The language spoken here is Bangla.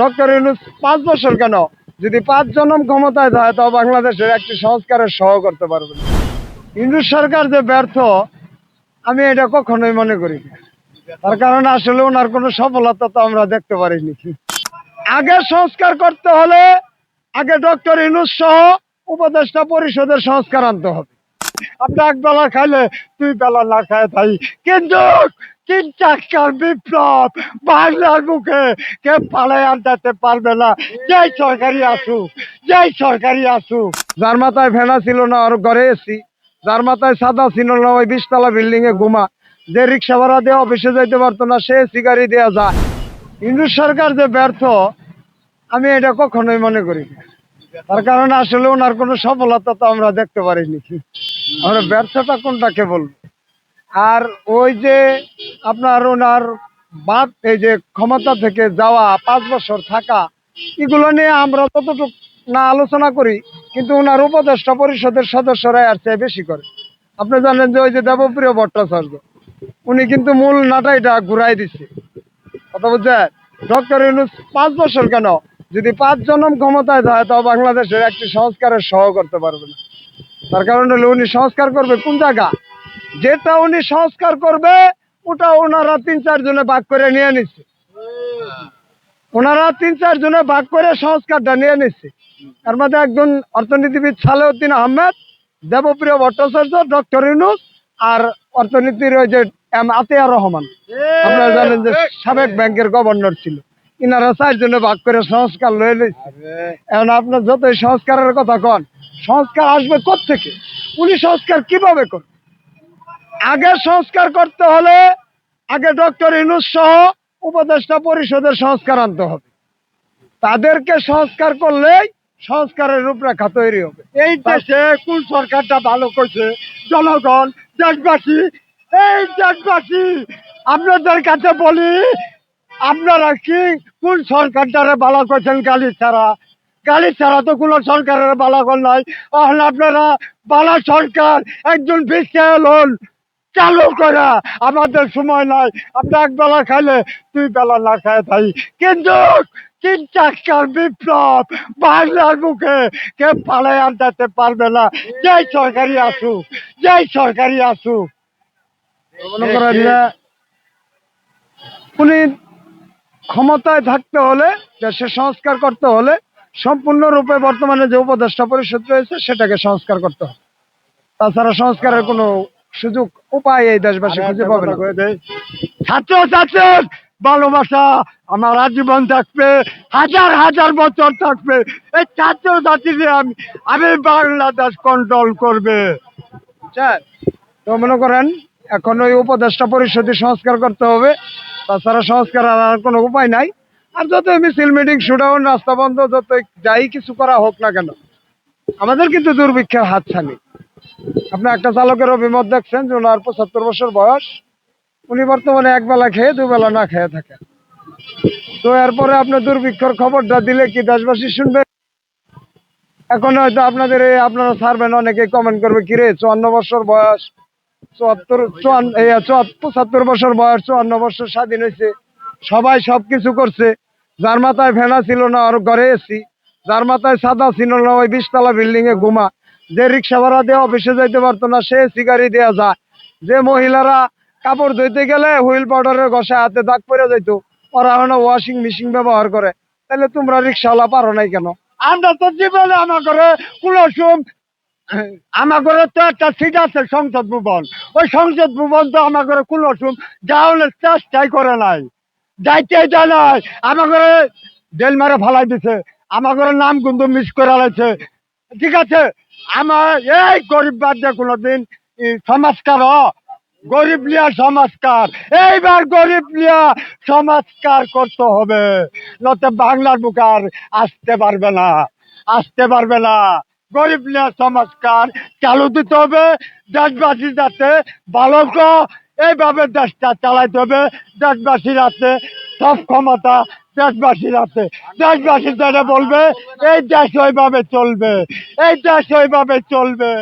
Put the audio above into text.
ডক্টর ইউনুস পাঁচ বছর কেন? যদি পাঁচ জনম ক্ষমতায় যায়, তাও বাংলাদেশের একটি সংস্কারের সহ করতে পারবে ইউনুস সরকার যে ব্যর্থ, আমি এটা কখনোই মনে করি তার কারণে আসলে ওনার কোনো সফলতা তো আমরা দেখতে পারিনি। আগে সংস্কার করতে হলে আগে ডক্টর ইউনুস সহ উপদেষ্টা পরিষদের সংস্কার আনতে হবে। আপনি এক বেলা খাইলে দুই বেলা না খায় তাই কিন্তু তিন চাকার বিপ্লব। বাংলার মুখে কে পালাই আনতে পারবে না। যেই সরকারি আসুক, যেই সরকারি আসুক। যার মাথায় ভেনা ছিল না, ওর ঘরে এসি যার মাথায় সাদা ছিল না, ওই বিশতলা বিল্ডিং এ ঘুমা। যে রিক্সা ভাড়া দিয়ে অফিসে যাইতে পারতো না, সে এসি গাড়ি দেওয়া যায়। ইন্দু সরকার যে ব্যর্থ, আমি এটা কখনোই মনে করি না। তার কারণে আসলে ওনার কোনো সফলতা তো আমরা দেখতে পারিনি। আমরা ব্যর্থতা কোনটাকে বলব? আর ওই যে আপনার ওনার বাদ, এই যে ক্ষমতা থেকে যাওয়া, পাঁচ বছর থাকা, এগুলো নিয়ে আমরা ততটুকু না আলোচনা করি, কিন্তু ওনার উপদেষ্টা পরিষদের সদস্যরা আর চেয়ে বেশি করে। আপনি জানেন যে ওই যে দেবপ্রিয় ভট্টাচার্য, উনি কিন্তু মূল নাটাইটা ঘুরাই দিচ্ছে কথা বুঝছেন? ডক্টর ইউনুস পাঁচ বছর কেন? যদি পাঁচ জনম ক্ষমতায় যায়, তাও বাংলাদেশের একটি সংস্কারের সহ করতে পারবে না। তার কারণ হলো উনি সংস্কার করবে কোন জায়গা? যেটা উনি সংস্কার করবে, ওটা ওনারা তিন, চার জনে ভাগ করে নিয়ে নিচ্ছে ওনারা তিন, চার জনে ভাগ করে সংস্কারটা নিয়ে নিচ্ছে তার মধ্যে একজন অর্থনীতিবিদ সালেউদ্দিন আহমেদ, দেবপ্রিয় ভট্টাচার্য, ডক্টর ইউনুস আর অর্থনীতির ওই যে এম আতিয়া রহমান। আপনারা জানেন যে সাবেক ব্যাংকের গভর্নর ছিল। ইনারা চারজনে ভাগ করে সংস্কার লয়ে নিচ্ছে এখন আপনার যতই সংস্কারের কথা কন, সংস্কার আসবে থেকে উনি সংস্কার কীভাবে করবে? আগে সংস্কার করতে হলে আগে ডক্টর ইনুস সহ উপদেষ্টা পরিষদের সংস্কার আনতে হবে। তাদেরকে সংস্কার করলেই সংস্কারের রূপরেখা তৈরি হবে। এই দেশে কোন সরকারটা ভালো করছে, জনগণ, দেশবাসী, এই দেশবাসী, আপনাদের কাছে বলি, আপনারা কি কোন সরকারটারে ভালো করছেন গালি ছাড়া? গালি ছাড়া তো কোনো সরকারের বালাগল নাই। আপনারা বালা সরকার, একজন বিশাল হন। চালু করা। আমাদের সময় নাই। আপনি এক বেলা খাইলে দুই বেলা না খায় তাই কিন্তু তিন চাকার বিপ্লব বাংলার মুখে কে পালাই আনতে পারবে না। যেই সরকারি আসুক, যেই সরকারি আসুক। যে উনি ক্ষমতায় থাকতে হলে দেশে সংস্কার করতে হলে সম্পূর্ণরূপে বর্তমানে যে উপদেষ্টা পরিষদ রয়েছে, সেটাকে সংস্কার করতে হবে। তাছাড়া সংস্কারের কোনো সুযোগ উপায় এই দেশবাসী খুঁজে পাবে না। ছাত্র ছাত্রের ভালোবাসা আমার আজীবন থাকবে হাজার হাজার বছর থাকবে। এই ছাত্র ছাত্রীদের আমি আমি বাংলাদেশ কন্ট্রোল করবে? তো মনে করেন এখন ওই উপদেষ্টা পরিষদে সংস্কার করতে হবে। তাছাড়া সংস্কার আর কোনো উপায় নাই। আর যত মিছিল মিটিং শুডাউন রাস্তা বন্ধ যত যাই কিছু করা হোক না কেন আমাদের কিন্তু দুর্ভিক্ষের হাত ছানি আপনি একটা চালকের অভিমত দেখছেন যে ওনার পঁচাত্তর বছর বয়স। উনি বর্তমানে এক বেলা খেয়ে, দুবেলা না খেয়ে থাকেন। তো এরপরে আপনি দুর্ভিক্ষর খবরটা দিলে কি দেশবাসী শুনবে? এখন হয়তো আপনাদের আপনারা ছাড়বেন অনেকে কমেন্ট করবে, কিরে, চুয়ান্ন বছর বয়স, চুয়াত্তর চুয়ান্ন পঁচাত্তর বছর বয়স, চুয়ান্ন বছর স্বাধীন হয়েছে সবাই সবকিছু করছে। যার মাথায় ভেনা ছিল না আর ঘরে এসি। যার মাথায় সাদা ছিল না, ওই বিশতলা বিল্ডিং এ ঘুমা। যে রিক্সা ভাড়া দিয়ে অফিসে যাইতে পারতো না, সে এসি গাড়ি দেওয়া যায়। যে মহিলারা কাপড় ধুইতে গেলে হুইল পাউডারের ঘষা হাতে দাগ পরে যাইত, ওরা এখন ওয়াশিং মেশিন ব্যবহার করে। তাহলে তোমরা রিক্সাওয়ালা পারো নাই কেন? আমরা তো জীবনে আমার ঘরে কোনো আমার ঘরে তো একটা সিট আছে সংসদ ভবন। ওই সংসদ ভবন তো আমার ঘরে কোনো সুম যাওয়ানোর চেষ্টাই করে নাই। যাইতে যায় নাই। আমার ঘরে ডেল মারে ফালাই দিছে। আমার ঘরে নাম কিন্তু মিস করে লাইছে। ঠিক আছে, আমার এই গরিব বাদ কোনোদিন হ। গরিব লিয়া সমাজকার এইবার গরিব লিয়া সমাজকার করতে হবে নতে বাংলার বুকার আসতে পারবে না, আসতে পারবে না গরিব লিয়া সমাজকার চালু দিতে হবে, দেশবাসী যাতে ভালো ক- এইভাবে দেশটা চালাইতে হবে দেশবাসীর আছে সব ক্ষমতা দেশবাসীর আছে দেশবাসী যেটা বলবে এই দেশ ওইভাবে চলবে। এই দেশ ওইভাবে চলবে।